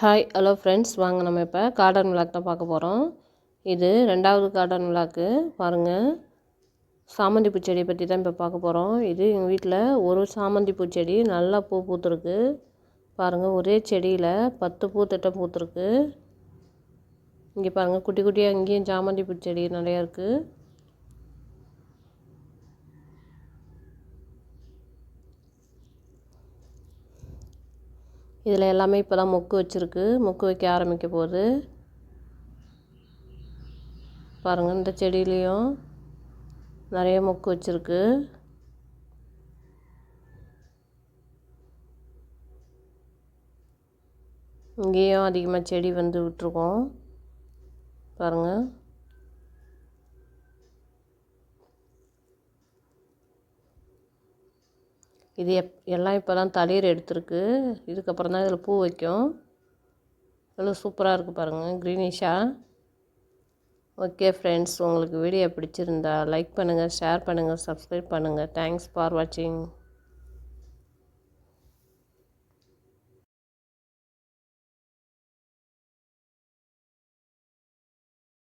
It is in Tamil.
ஹாய் ஹலோ ஃப்ரெண்ட்ஸ் வாங்க நம்ம இப்போ கார்டன் விளாக் தான் பார்க்க போகிறோம் இது ரெண்டாவது கார்டன் விளாக்கு பாருங்கள் சாமந்தி பூச்செடியை பற்றி தான் இப்போ பார்க்க போகிறோம் இது எங்கள் வீட்டில் ஒரு சாமந்தி பூச்செடி நல்லா பூ பூத்துருக்கு. பாருங்கள் ஒரே செடியில் பத்து பூ திட்டம் பூத்துருக்கு. இங்கே பாருங்கள் குட்டி குட்டியாக இங்கேயும் சாமந்தி பூச்செடி நிறையா இருக்குது இதில் எல்லாமே இப்போ தான் மொக்கு வச்சுருக்கு. மொக்கு வைக்க ஆரம்பிக்க போகுது. பாருங்கள் இந்த செடியிலையும் நிறைய மொக்கு வச்சுருக்கு. இங்கேயும் அதிகமாக செடி வந்து விட்டுருக்கோம். பாருங்கள் இது எப் எல்லாம் இப்போ தான் தளிர் எடுத்துருக்கு. இதுக்கப்புறம் தான் இதில் பூ வைக்கும். எவ்வளோ சூப்பராக இருக்குது பாருங்கள் க்ரீனிஷாக ஓகே ஃப்ரெண்ட்ஸ் உங்களுக்கு வீடியோ பிடிச்சிருந்தா லைக் பண்ணுங்கள் ஷேர் பண்ணுங்கள் சப்ஸ்கிரைப் பண்ணுங்கள் தேங்க்ஸ் ஃபார் வாட்சிங்